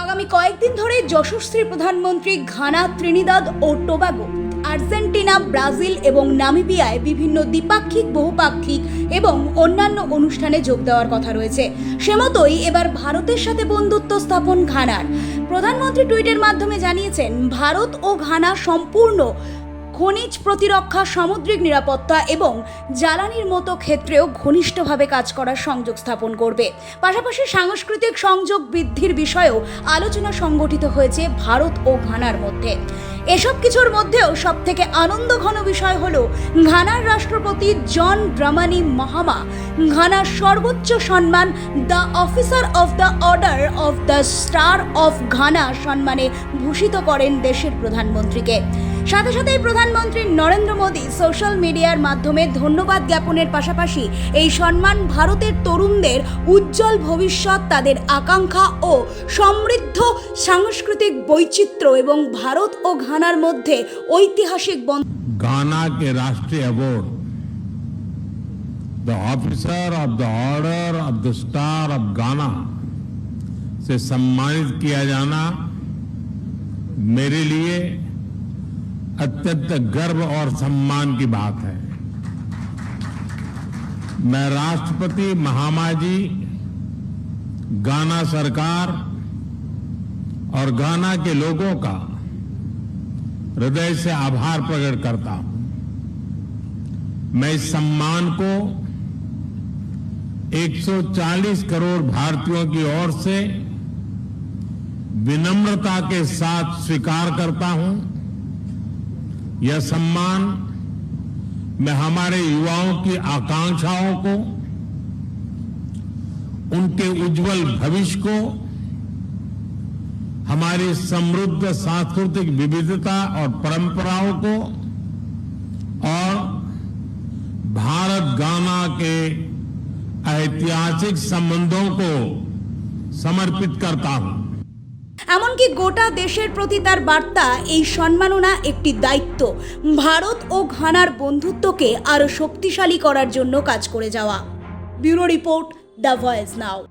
আগামী কয়েকদিন ধরে যশস্বী প্রধানমন্ত্রী ঘানা ত্রিনিদাদ ও টোবাগো আর্জেন্টিনা, ব্রাজিল এবং নামিবিয়ায় বিভিন্ন দ্বিপাক্ষিক, বহুপাক্ষিক এবং অন্যান্য অনুষ্ঠানে যোগ দেওয়ার কথা রয়েছে। সে মতোই এবার ভারতের সাথে বন্ধুত্ব স্থাপন ঘানার। প্রধানমন্ত্রী টুইটের মাধ্যমে জানিয়েছেন, ভারত ও ঘানা সম্পূর্ণ খনিজ প্রতিরক্ষা, সামুদ্রিক নিরাপত্তা এবং জ্বালানির মতো ক্ষেত্রেও ঘনিষ্ঠভাবে কাজ করার সংযোগ স্থাপন করবে। পাশাপাশি সাংস্কৃতিক সংযোগ বৃদ্ধির বিষয়েও আলোচনা সংগঠিত হয়েছে ভারত ও ঘানার মধ্যে। এসব কিছুর মধ্যেও সবথেকে আনন্দঘন বিষয় হল ঘানার রাষ্ট্রপতি জন ড্রামানি মাহামা। ঘানার সর্বোচ্চ সম্মান the officer of the order of the star of Ghana সম্মানে ভূষিত করেন দেশের প্রধানমন্ত্রীকে। সাথে সাথেই প্রধানমন্ত্রী নরেন্দ্র মোদী সোশ্যাল মিডিয়ার মাধ্যমে ধন্যবাদ জ্ঞাপনের পাশাপাশি এই সম্মান ভারতের তরুণদের উজ্জ্বল ভবিষ্যৎ তাদের আকাঙ্ক্ষা ও সমৃদ্ধ সাংস্কৃতিক বৈচিত্র্য এবং ভারত ও ঘানার মধ্যে ঐতিহাসিক বন্ধ गाना के राष्ट्रीय award the officer of the order of the star of Ghana से सम्मानित किया जाना मेरे लिए अत्यंत गर्व और सम्मान की बात है। मैं राष्ट्रपति महामा जी, गाना सरकार और गाना के लोगों का हृदय से आभार प्रकट करता हूँ। मैं इस सम्मान को 140 करोड़ भारतीयों की ओर से विनम्रता के साथ स्वीकार करता हूँ। यह सम्मान मैं हमारे युवाओं की आकांक्षाओं को, उनके उज्जवल भविष्य को, हमारी समृद्ध सांस्कृतिक विविधता और परंपराओं को, और भारत गाना के ऐतिहासिक संबंधों को समर्पित करता हूँ। এমনকি গোটা দেশের প্রতি তার বার্তা, এই সম্মাননা একটি দায়িত্ব। ভারত ও ঘানার বন্ধুত্বকে আরও শক্তিশালী করার জন্য কাজ করে যাওয়া। Bureau report the Voice Now.